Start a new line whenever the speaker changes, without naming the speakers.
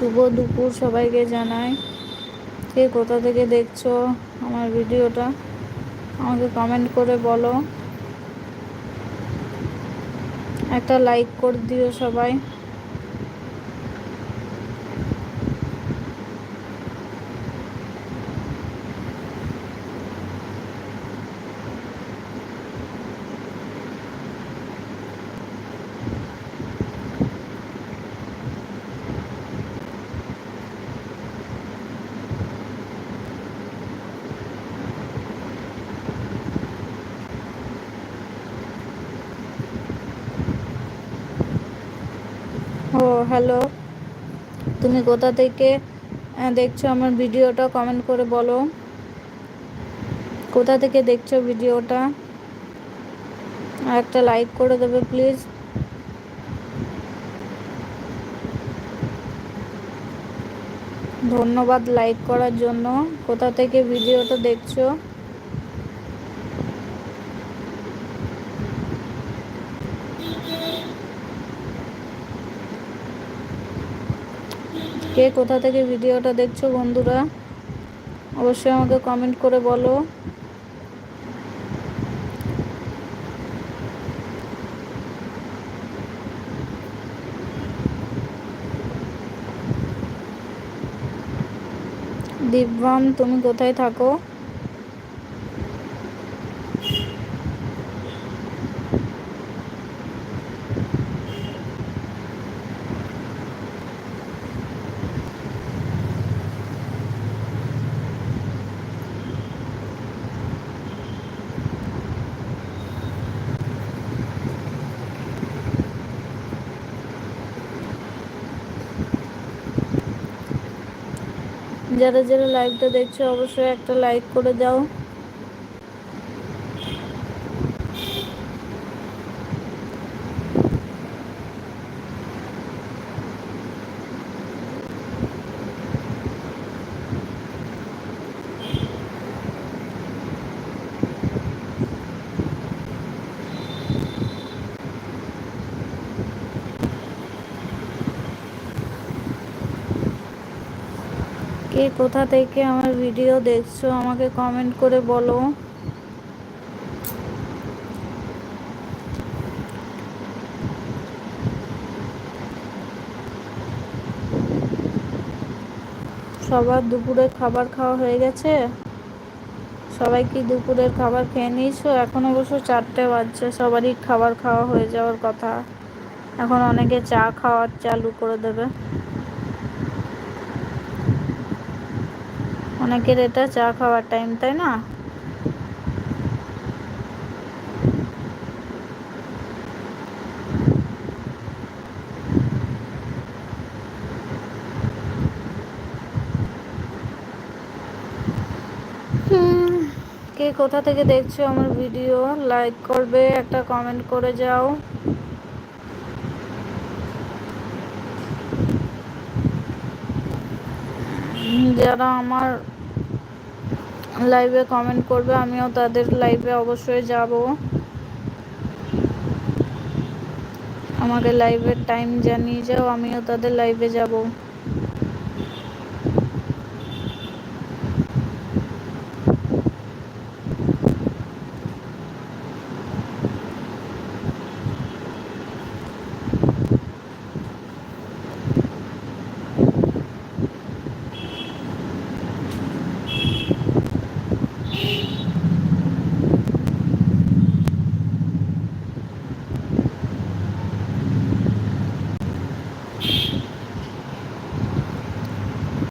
শুভ দুপুর সবাইকে জানাই। কে কোথা থেকে দেখছ আমার ভিডিওটা? আমাকে কমেন্ট করে বলো। একটা লাইক করে দিও সবাই। হ্যালো তুমি কোথা থেকে দেখছ আমার ভিডিওটা কমেন্ট করে বলো। কোথা থেকে দেখছ ভিডিওটা? একটা লাইক করে দেবে প্লিজ ধন্যবাদ লাইক করার জন্য। কোথা থেকে ভিডিওটা দেখছ? কে কোথা থেকে ভিডিওটা দেখছ বন্ধুরা? অবশ্যই আমাকে কমেন্ট করে বলো। দিব্যাম, তুমি কোথায় থাকো? যারা যারা লাইভটা দেখছ অবশ্যই একটা লাইক করে দাও। কে কোথা থেকে আমার ভিডিও দেখছ? আমাকে কমেন্ট করে বলো। সবার দুপুরে খাবার খাওয়া হয়ে গেছে? সবাই কি দুপুরের খাবার খেয়ে নিয়েছো? এখন অবশ্য চারটে বাজছে, সবারই খাবার খাওয়া হয়ে যাওয়ার কথা। এখন অনেকে চা খাওয়ার চালু করে দেবে। অনেকের এটা চা খাওয়ার টাইম তাই না? কে কোথা থেকে দেখছ আমার ভিডিও লাইক করবে, একটা কমেন্ট করে যাও। যারা আমার লাইভে কমেন্ট করবে, আমিও তাদের লাইভে অবশ্যই যাব। আমাকে লাইভের টাইম জানিয়ে যাও, আমিও তাদের লাইভে যাব।